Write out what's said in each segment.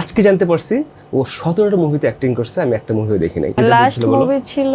আজকে জানতে পারছি ও সতেরোটা মুভিতে অ্যাক্টিং করছে আমি একটা মুভিও দেখি নাই। লাস্ট মুভি ছিল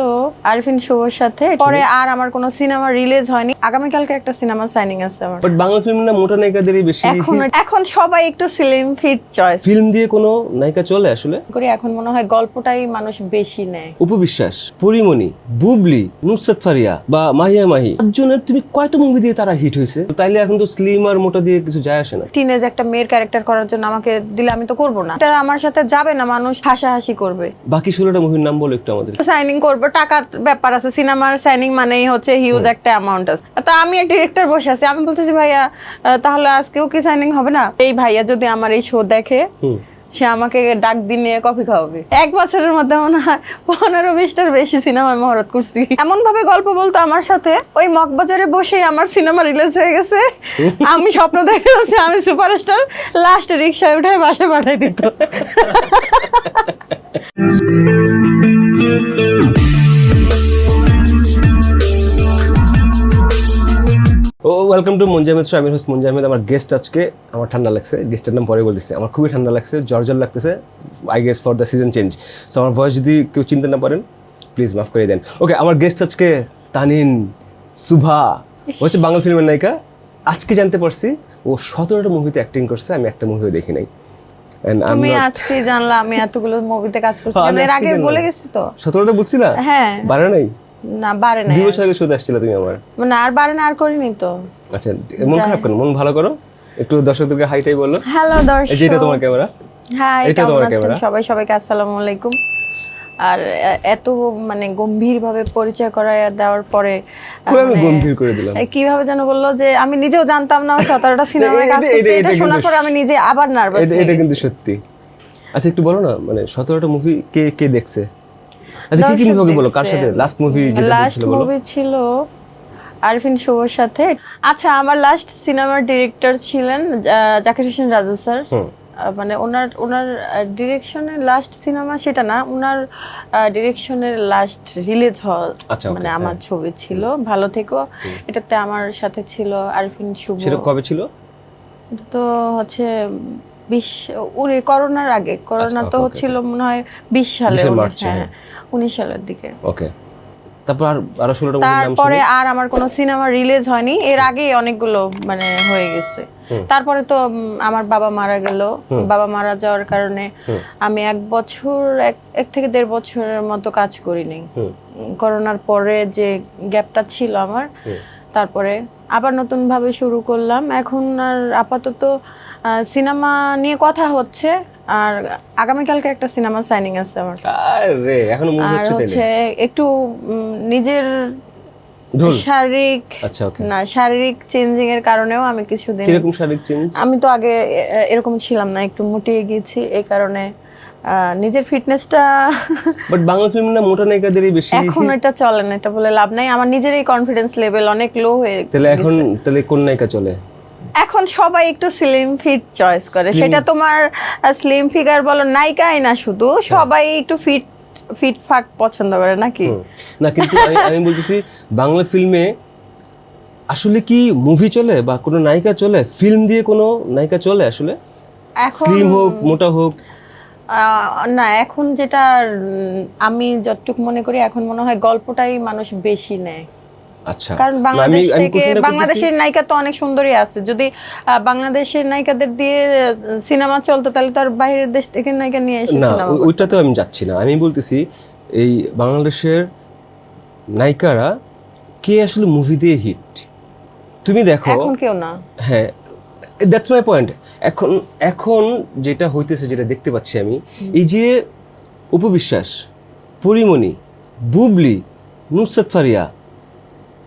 আরফিন শুভর সাথে পরে আর আমার কোনো সিনেমা রিলিজ হয়নি। আগামীকালকে একটা সিনেমা সাইনিং আছে আমার। বাট বাংলা ফিল্ম না মোটা নায়িকাদেরই বেশি। এখন এখন সবাই একটু স্লিম ফিট চয়েস ফিল্ম দিয়ে কোনো নায়িকা চলে আসলে? করি এখন মনে হয় গল্পটাই মানুষ বেশি নেয়। উপবিশ্বাস পরিমণি বুবলি নুসরাত ফারিয়া বা মাহিয়া মাহি পাঁচজনের তুমি কয়টা মুভি দিয়ে তারা হিট হয়েছে? তাইলে এখন তো স্লিম আর মোটা দিয়ে কিছু যায় আসে না। টিনেজ একটা মেয়ের ক্যারেক্টার করার জন্য আমাকে দিলে আমি তো করব না। এটা আমার সাথে যাবে না মানুষ হাসাহাসি করবে। বাকি ষোলোটা মুভির নাম বলো একটু আমাদের। সাইনিং করব টাকার ব্যাপার আছে সিনেমার সাইনিং মানেই হচ্ছে হিউজ একটা অ্যামাউন্ট আছে। তা আমি একটা ডিরেক্টর বসে আছি আমি বলতেছি ভাইয়া তাহলে আজকেও কি সাইনিং হবে না? এই ভাইয়া যদি আমার এই শো দেখে সে আমাকে ডাক নিয়ে কফি খাওয়াবে। এক বছরের মধ্যে মনে হয় পনেরো বিশটার বেশি সিনেমায় মহরত করছি। এমন ভাবে গল্প বলতো আমার সাথে, ওই মগবাজারে বসেই আমার সিনেমা রিলিজ হয়ে গেছে। আমি স্বপ্ন দেখে বলছি, আমি সুপারস্টার লাস্ট রিক্সায় উঠে বাসায় পাঠাই দিত। ও ওয়েলকাম টু মঞ্জামেদ শো আমি হোস্ট মঞ্জামেদ আমার গেস্ট আজকে। আমার ঠান্ডা লাগছে গেস্টের নাম পরে বলতেছে। আমার খুবই ঠান্ডা লাগছে জ্বর জ্বর লাগতেছে I guess for the season change so আমার ভয়েস যদি কেউ চিনতে না পারেন প্লিজ মাফ করে দেন। ওকে আমার গেস্ট আজকে তানিন সুভা। হচ্ছে বাংলা ফিল্মের নায়িকা। আজকে জানতে পারছি ও সতেরোটা মুভিতে অ্যাক্টিং করছে আমি একটা মুভিও দেখি নাই। I'm তুমি আজকে জানলা আমি এতগুলো মুভিতে কাজ করছি। হ্যাঁ, আমি আমি এর আগে বলে গেছি তো। সতেরোটা বুঝছি না? হ্যাঁ। বাড়ে নাই? না বাড়ে না দুই বছর আগে আসছিল তুমি আমার। মানে আর বাড়ে না আর করিনি তো। আচ্ছা মন খারাপ কেন? মন ভালো করো। একটু দর্শকদেরকে হাইটাই বলো। হ্যালো দর্শক তোমার ক্যামেরা হাই এটা তোমার ক্যামেরা। সবাই সবাইকে আসসালামু আলাইকুম। আর এত মানে গম্ভীর ভাবে পরিচয় করায় দেওয়ার পরে মানে, গম্ভীর করে দিলাম। কীভাবে যেন বলল যে আমি নিজেও জানতাম না সতেরোটা সিনেমায় কাজ এটা- এটা- শোনার পরে আমি নিজে আবার নার্ভাস এটা কিন্তু সত্যি। আচ্ছা একটু বলো না মানে সতেরোটা মুভি কে কে দেখছে? আচ্ছা কি কি মুভি বলো? কার সাথে? লাস্ট মুভি যেটা লাস্ট মুভি ছিল আরফিন শুভর সাথে। আচ্ছা আমার লাস্ট সিনেমার ডিরেক্টর ছিলেন জাকির হোসেন রাজু স্যার। মানে ওনার ওনার ডিরেকশনের লাস্ট সিনেমা সেটা না ওনার ডিরেকশনের লাস্ট রিলিজ হল মানে আমার ছবি ছিল। ভালো থেকো। এটাতে আমার সাথে ছিল আরফিন শুভ। সেটা কবে ছিল? এটা তো হচ্ছে বিশ উনি করোনার আগে করোনা আচ্ছা, তো হচ্ছিল মনে হয় বিশ সালে 20 উনি- মার্চে, হ্যাঁ উনিশ সালের দিকে। ওকে। তারপর আর আরও ষোলোটা তারপরে আর আমার কোনো সিনেমা রিলিজ হয়নি। এর আগেই অনেকগুলো মানে হয়ে গেছে। তারপরে তো আমার বাবা মারা গেল। বাবা মারা যাওয়ার কারণে আমি এক বছর এক থেকে দেড় বছরের মতো কাজ করিনি। করোনার পরে যে গ্যাপটা ছিল আমার তারপরে আবার নতুন ভাবে শুরু করলাম। এখন আর আপাতত সিনেমা নিয়ে কথা হচ্ছে আর আগামীকালকে একটা সিনেমা সাইনিং আছে আমার। আরে এখনও মুভি হচ্ছে হচ্ছে একটু নিজের শারীরিক আচ্ছা না শারীরিক চেঞ্জিং এর কারণেও আমি কিছুদিন কীরকম শারীরিক চেঞ্জ আমি তো আগে এরকম ছিলাম না একটু মুটিয়ে গিয়েছি এই কারণে নিজের ফিটনেসটা বাট বাংলা ফিল্ম না মোটা নায়িকাদেরই বেশি। এখন এটা চলে না এটা বলে লাভ নাই। আমার নিজেরই কনফিডেন্স লেভেল অনেক লো হয়ে তাহলে এখন তাহলে কোন নায়িকা চলে? এখন সবাই একটু স্লিম ফিট চয়েস করে। সেটা তোমার স্লিম ফিগার বলো নায়িকাই না শুধু সবাই একটু ফিট ফিট ফাট পছন্দ করে নাকি। না কিন্তু আমি বলতেছি বাংলা ফিল্মে আসলে কি মুভি চলে বা কোনো নায়িকা চলে? ফিল্ম দিয়ে কোনো নায়িকা চলে আসলে? এখন স্লিম হোক মোটা হোক? না এখন যেটা আমি যতটুকু মনে করি এখন মনে হয় গল্পটাই মানুষ বেশি নেয়। আচ্ছা। কারণ বাংলাদেশ থেকে বাংলাদেশের নায়িকা তো অনেক সুন্দরী আছে। যদি বাংলাদেশের নায়িকাদের দিয়ে সিনেমা চলতো তাহলে তো আর বাইরের দেশ থেকে নায়িকা নিয়ে এসে না সিনেমা ওই- ওইটাতেও আমি যাচ্ছি না। আমি বলতেছি এই বাংলাদেশের নায়িকারা কে আসলে মুভি দিয়ে হিট তুমি দেখো এখন কেউ না। হ্যাঁ দ্যাটস মাই পয়েন্ট এখন এখন যেটা হইতেছে যেটা দেখতে পাচ্ছি আমি এই যে উপবিশ্বাস পরিমণি বুবলি নুসরাত ফারিয়া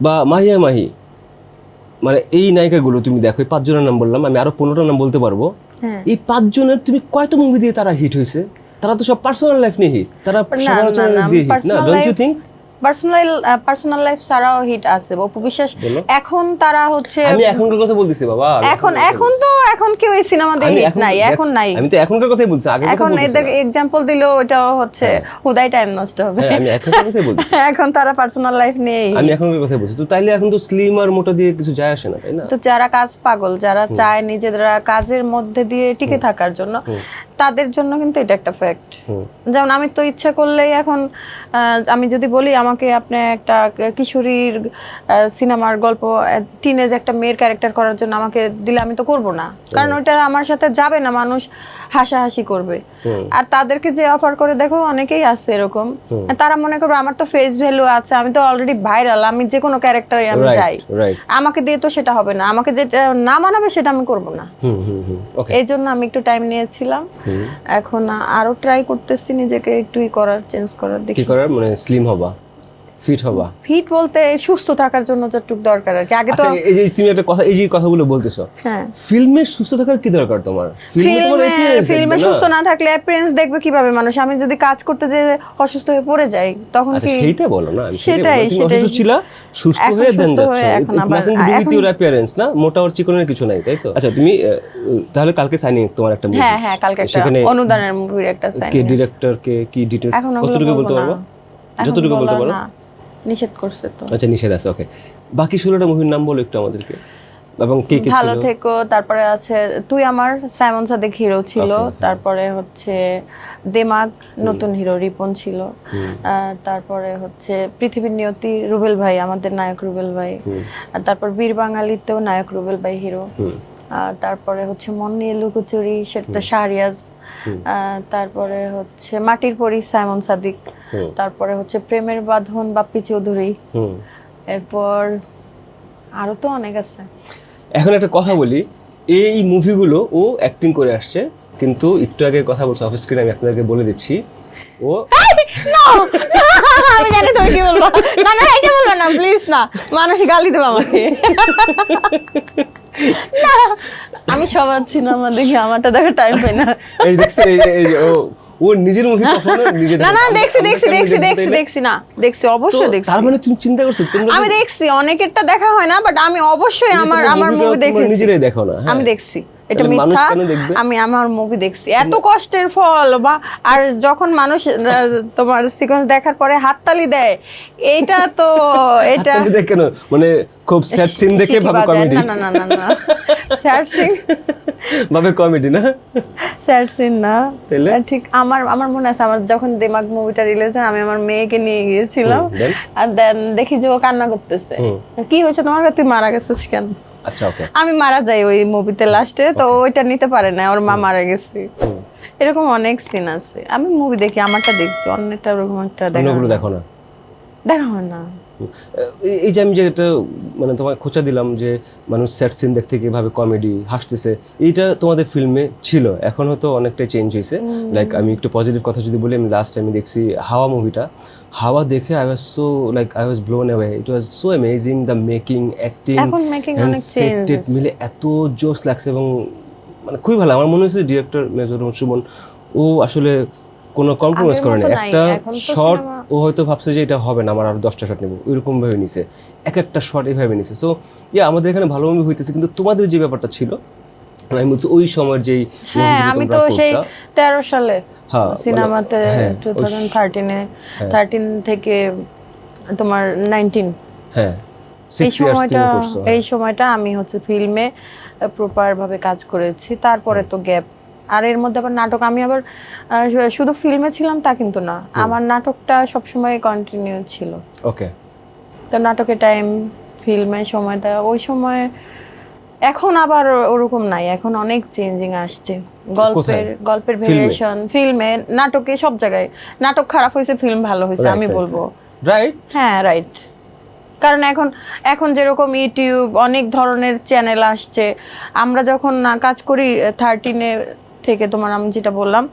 বা মাহিয়া মাহি মানে এই নায়িকাগুলো তুমি দেখো এই পাঁচজনের নাম বললাম আমি আরও পনেরোটা নাম বলতে পারব। হ্যাঁ। এই পাঁচজনের তুমি কয়টা মুভি দিয়ে তারা হিট হয়েছে? তারা তো সব পার্সোনাল লাইফ নিয়ে হিট তারা সমালোচনা দিয়ে হিট না don't you think personal personal life ছাড়াও হিট আছে অপু বিশ্বাস এখন তারা হচ্ছে আমি এখনকার কথা বলতেছি বাবা এখন এখন তো এখন কেউ এই সিনেমা দিয়ে হিট নাই এখন নাই। আমি তো এখনকার কথাই বলছি আগে এখন এদের দিলেও ওটাও হচ্ছে হুদাই টাইম নষ্ট হবে। হ্যাঁ আমি এখনকার কথাই বলছি এখন তারা পার্সোনাল লাইফ নিয়েই আমি এখনকার কথাই বলছি তো তাইলে এখন তো স্লিম আর মোটা দিয়ে কিছু যায় আসে না তাই না? তো যারা কাজ পাগল যারা চায় নিজেরা কাজের মধ্যে দিয়ে টিকে থাকার জন্য তাদের জন্য কিন্তু এটা একটা ফ্যাক্ট যেমন আমি তো ইচ্ছা করলেই এখন আমি যদি বলি আমাকে আপনি একটা কিশোরীর সিনেমার গল্প টিনেজ একটা মেয়ের ক্যারেক্টার করার জন্য আমাকে দিলে আমি তো করব না। কারণ ওটা আমার সাথে যাবে না মানুষ হাসাহাসি করবে। আর তাদেরকে যে অফার করে দেখো অনেকেই আছে এরকম। তারা মনে করবে আমার তো ফেস ভ্যালু আছে আমি তো অলরেডি ভাইরাল আমি যে কোনো ক্যারেক্টারে আমি যাই। আমাকে দিয়ে তো সেটা হবে না আমাকে যেটা না মানাবে সেটা আমি করব না। এই জন্য আমি একটু টাইম নিয়েছিলাম। এখন আরও ট্রাই করতেছি নিজেকে একটু ই করার চেঞ্জ করার কি করার? মানে স্লিম হবা। ফিট হবা? ফিট বলতে সুস্থ থাকার জন্য যতটুকু দরকার আর কি। আগে তো আচ্ছা এই যে তুমি একটা কথা এই যে কথাগুলো বলতেছো হ্যাঁ। ফিল্মে সুস্থ থাকার কি দরকার তোমার? ফিল্মে ফিল্মে? সুস্থ না থাকলে অ্যাপিয়ারেন্স দেখবে কীভাবে মানুষ? আমি যদি কাজ করতে যে অসুস্থ হয়ে পড়ে যাই তখন আচ্ছা কি সেইটা বলো না সেটাই। অসুস্থ ছিলা সুস্থ হয়ে দেন যাচ্ছ। এখন আবার- নাথিং টু উইথ এখন- ইওর অ্যাপিয়ারেন্স না? মোটা আর চিকনের কিছু নাই তাই তো? আচ্ছা তুমি তাহলে কালকে সাইনিং তোমার একটা হ্যাঁ হ্যাঁ কালকে একটা অনুদানের মুভির একটা সাইন কে ডিরেক্টর কে কি ডিটেইলস কতটুকু বলতে পারব? যতটুকু বলতে বলা পারো। নিষেধ করছে তো। আচ্ছা নিষেধ আছে ওকে বাকি ষোলোটা মুভির নাম বলো একটু আমাদেরকে। এবং কে কে ভালো থেকো তারপরে আছে তুই আমার সাইমন সাদেক হিরো ছিল তারপরে হচ্ছে দেমাগ নতুন হিরো রিপন ছিল। তারপরে হচ্ছে পৃথিবীর নিয়তি রুবেল ভাই আমাদের নায়ক রুবেল ভাই। তারপর বীর বাঙালিতেও নায়ক রুবেল ভাই হিরো তারপরে হচ্ছে মন নিয়ে লুকোচুরি সেটা শাহরিয়াজ। তারপরে হচ্ছে মাটির পরি সাইমন সাদিক। তারপরে হচ্ছে প্রেমের বাঁধন বাপ্পি চৌধুরী। এরপর আরও তো অনেক আছে। এখন একটা কথা বলি এই মুভিগুলো ও অ্যাক্টিং করে আসছে কিন্তু একটু আগে কথা বলছে অফ স্ক্রিনে আমি আপনাদেরকে বলে দিচ্ছি ও! আমি জানি তুমি কি বলব। না না এটা বলব না প্লিজ না। মানুষ গালি দেবে আমাকে। না, আমি সবার সিনেমা দেখি আমারটা দেখার টাইম পাই না। এই দেখছি এই ও ও নিজের মুভি কখনো নিজে না না দেখছি দেখছি দেখছি দেখছি দেখছি না দেখছি অবশ্যই দেখছি। তার মানে তুমি চিন্তা করছ তুমি আমি দেখছি অনেকেরটা দেখা হয় না বাট আমি অবশ্যই আমার আমার মুভি দেখি নিজেরাই দেখো না হ্যাঁ? আমি দেখছি। এটা মিথ্যা আমি আমার মুভি দেখছি। এত কষ্টের ফল বা আর যখন মানুষ তোমার সিকোয়েন্স দেখার পরে হাততালি দেয় এইটা তো এটা কেন? মানে খুব স্যাড সিন দেখে ভাবে কমেডি না না না না স্যাড সিন ভাবে কমেডি না? স্যাড সিন না? ঠিক আমার আমার মনে আছে আমার যখন দেমাগ মুভিটা রিলিজ হয় আমি আমার মেয়েকে নিয়ে গিয়েছিলাম। আর দেন দেখি যে ও কান্না করতেছে। কি হয়েছে তোমার? তুই মারা গেছিস কেন? আচ্ছা ওকে আমি মারা যাই ওই মুভিতে লাস্টে তো ওইটা নিতে পারে না ওর মা মারা গেছে। এরকম অনেক সিন আছে। আমি মুভি দেখি আমারটা দেখছি অন্যটা ওরকম একটা দেখা। দেখো না? দেখা হয় না। এই- যে আমি যে একটা মানে তোমায় খোঁচা দিলাম যে মানুষ স্যাড সিন দেখতে গিয়ে ভাবে কমেডি হাসতেছে এইটা তোমাদের ফিল্মে ছিল। এখন হয়তো অনেকটাই চেঞ্জ হয়েছে। লাইক আমি একটু পজিটিভ কথা যদি বলি আমি লাস্ট আমি দেখছি হাওয়া মুভিটা হাওয়া দেখে I was so like I was blown away it was so amazing the making acting হয়েছে। মিলে এত জোশ লাগছে এবং মানে খুবই ভালো। আমার মনে হয়েছে ডিরেক্টর মেজর সুমন ও আসলে কোনো কম্প্রোমাইজ করে না একটা শর্ট ও হয়তো ভাবছে যে এটা হবে না আমার আরও দশটা শট নেব। ওইরকম ভাবে নিছে। এক একটা শট এইভাবে নিছে। সো ইয়া আমাদের এখানে ভালো মুভি হইতেছে কিন্তু তোমাদের যে ব্যাপারটা ছিল আমি বলছি ওই সময়ের যেই হ্যাঁ আমি তো সেই তেরো সালে সিনেমাতে টু থাউজেন্ড থার্টিনে থার্টিন থেকে তোমার নাইনটিন হ্যাঁ এই সময়টা হ্যাঁ। এই সময়টা আমি হচ্ছে ফিল্মে প্রপার ভাবে কাজ করেছি। তারপরে তো গ্যাপ আর এর মধ্যে আবার নাটক আমি আবার শুধু ফিল্মে ছিলাম তা কিন্তু না। আমার নাটকটা সবসময় কন্টিনিউ ছিল। ওকে। তো নাটকে টাইম ফিল্মে সময় দেওয়া ওই সময় এখন আবার ওরকম নাই। এখন অনেক চেঞ্জিং আসছে। গল্পের গল্পের? ভেরিয়েশন ফিল্মে নাটকে সব জায়গায়। নাটক খারাপ হয়েছে ফিল্ম ভালো হয়েছে আমি বলব। রাইট হ্যাঁ রাইট কারণ এখন এখন যেরকম ইউটিউব অনেক ধরনের চ্যানেল আসছে। আমরা যখন না কাজ করি থার্টিনে থেকে তোমার আমি যেটা বললাম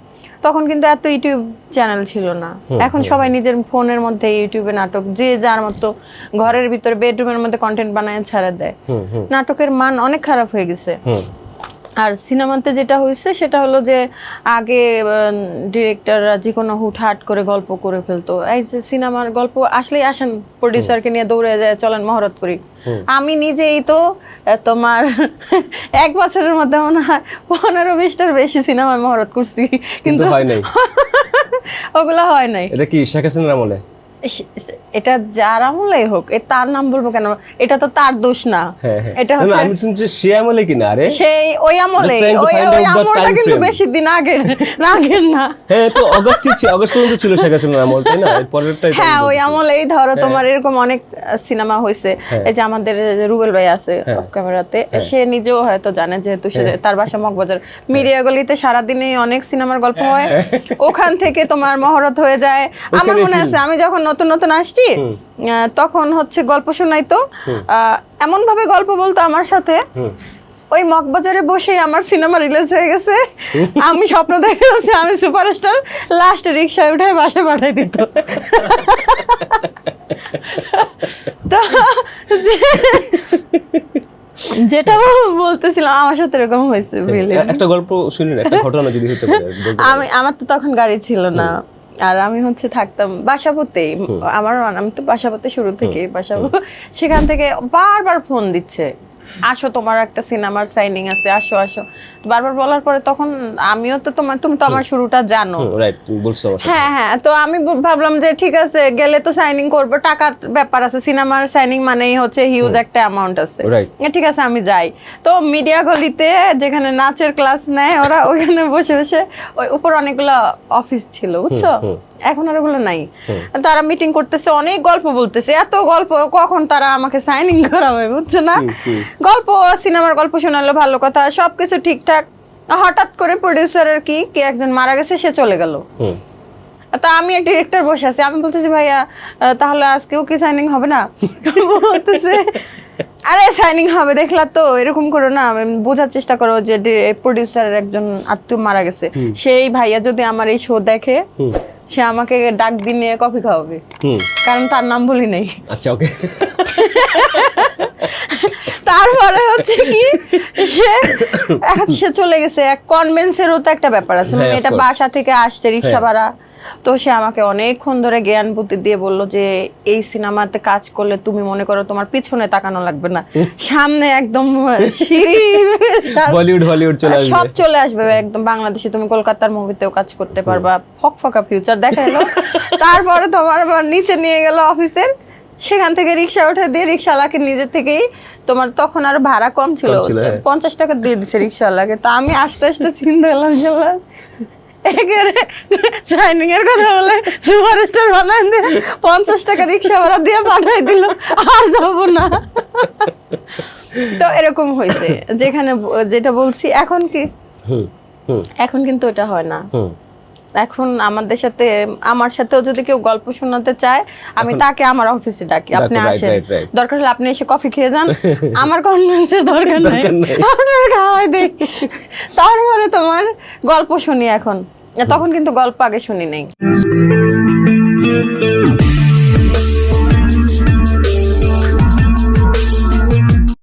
তখন কিন্তু এত ইউটিউব চ্যানেল ছিল না। এখন সবাই নিজের ফোনের মধ্যে ইউটিউবে নাটক যে যার মতো ঘরের ভিতরে বেডরুমের মধ্যে কন্টেন্ট বানায় ছাড়া দেয়। নাটকের মান অনেক খারাপ হয়ে গেছে। আর সিনেমাতে যেটা হয়েছে সেটা হলো যে আগে ডিরেক্টররা যে কোনো হুটহাট করে গল্প করে ফেলতো। এই যে সিনেমার গল্প আসলেই আসেন প্রডিউসারকে নিয়ে দৌড়ে যায় চলেন মহরত করি। আমি নিজেই তো তোমার এক বছরের মধ্যে মনে হয় পনেরো বিশটার বেশি সিনেমায় মহরত করছি। কিন্তু হয় ওগুলো হয় নাই। এটা কি শেখ হাসিনার আমলে? এটা যার আমলেই হোক তার নাম বলব কেন? এটা তো তার দোষ না। হ্যাঁ হ্যাঁ। এটা না, না, হচ্ছে আমি শুনছি সে আমলে কিনা আরে? সেই ওই আমলে ওই ওই আমলটা কিন্তু বেশি দিন আগের আগের না। হ্যাঁ তো অগস্ট অগস্ট পর্যন্ত ছিল শেখ হাসিনার আমল তাই না? হ্যাঁ ওই আমলেই ধরো তোমার এরকম অনেক সিনেমা হয়েছে হ্যাঁ। এই যে আমাদের রুবেল ভাই আছে ক্যামেরাতে সে নিজেও হয়তো জানে যেহেতু সে হ্যাঁ। তার বাসা মগবাজার। মিডিয়া গলিতে সারাদিনে অনেক সিনেমার গল্প হয়। ওখান থেকে তোমার মহরত হয়ে যায়। আমার মনে আছে আমি যখন নতুন নতুন আসছি তখন হচ্ছে গল্প শোনাইতো এমন ভাবে গল্প বলতো আমার সাথে। ওই মগবাজারে বসে আমার সিনেমা রিলিজ হয়ে গেছে। আমি স্বপ্ন দেখে আছি আমি সুপারস্টার লাস্ট রিক্সায় উঠে বাসা পাঠাই দিত। তো যেটা বলতেছিলাম আমার সাথে এরকম হয়েছে একটা গল্প শুনি একটা ঘটনা যদি হতে পারে আমি আমার তো তখন গাড়ি ছিল না। আর আমি হচ্ছে থাকতাম বাসাপতে আমার আমি তো বাসাপতে শুরু থেকে বাসাবো সেখান থেকে বারবার ফোন দিচ্ছে। আসো তোমার একটা সিনেমার সাইনিং আছে আসো আসো। বারবার বলার পরে তখন আমিও তো তোমার তুমি তো আমার শুরুটা জানো। হ্যাঁ হ্যাঁ তো আমি ভাবলাম যে ঠিক আছে গেলে তো সাইনিং করব টাকার ব্যাপার আছে সিনেমার সাইনিং মানেই হচ্ছে হিউজ একটা অ্যামাউন্ট আছে। ঠিক আছে আমি যাই। তো মিডিয়া গলিতে যেখানে নাচের ক্লাস নেয় ওরা ওখানে বসে বসে ওই উপর অনেকগুলো অফিস ছিল বুঝছ? এখন আর ওগুলো নাই। তারা মিটিং করতেছে অনেক গল্প বলতেছে। এত গল্প কখন তারা আমাকে সাইনিং করাবে বুঝছ না? গল্প সিনেমার গল্প শোনালো ভালো কথা সবকিছু ঠিকঠাক। হঠাৎ করে প্রডিউসারের কি কে একজন মারা গেছে সে চলে গেল। তা আমি এক ডিরেক্টর বসে আছি আমি বলতেছি ভাইয়া তাহলে আজকেও কি সাইনিং হবে না? বলতেছে আরে সাইনিং হবে দেখলা তো এরকম করো না বোঝার চেষ্টা করো যে প্রডিউসারের একজন আত্মীয় মারা গেছে। সেই ভাইয়া যদি আমার এই শো দেখে সে আমাকে ডাক দিয়ে কফি খাওয়াবে। কারণ তার নাম বলি নাই। আচ্ছা ওকে। তারপরে হচ্ছে কি সে এখন সে চলে গেছে। এক কনভেন্সেরও তো একটা ব্যাপার আছে। হ্যাঁ, মানে এটা বাসা থেকে আসছে রিক্সা হ্যাঁ। ভাড়া। তো সে আমাকে অনেকক্ষণ ধরে জ্ঞান বুদ্ধি দিয়ে বলল যে এই সিনেমাতে কাজ করলে তুমি মনে করো তোমার পিছনে তাকানো লাগবে না। সামনে একদম বলিউড হলিউড চলে আসবে। সব চলে আসবে একদম বাংলাদেশে। তুমি কলকাতার মুভিতেও কাজ করতে পারবা। ফকফকা ফিউচার দেখাইলো তারপরে তোমার আবার নিচে নিয়ে গেল অফিসের সেখান থেকে রিক্সা উঠে দিয়ে রিক্সাওয়ালাকে নিজে থেকেই তোমার তখন আর ভাড়া কম ছিল। হ্যাঁ। পঞ্চাশ টাকা দিয়ে দিচ্ছে রিক্সাওয়ালাকে। তা আমি আস্তে আস্তে চিন্তা করলাম শাইনিং এর কথা বলে সুপারস্টার বানাই দিয়ে পঞ্চাশ টাকা রিক্সা ভাড়া দিয়ে পাঠাই দিল আর যাব না। তো এরকম হয়েছে। যেখানে যেটা বলছি এখন কি? এখন কিন্তু এটা হয় না। এখন আমাদের সাথে আমার সাথেও যদি কেউ গল্প শোনাতে চায় আমি তাকে আমার অফিসে ডাকি। আপনি আসেন. দরকার হলে আপনি এসে কফি খেয়ে যান। আমার নাই। দরকার নাই। আপনার খাওয়াই দেই। তারপরে তোমার গল্প শুনি এখন। তখন কিন্তু গল্প আগে শুনি নাই।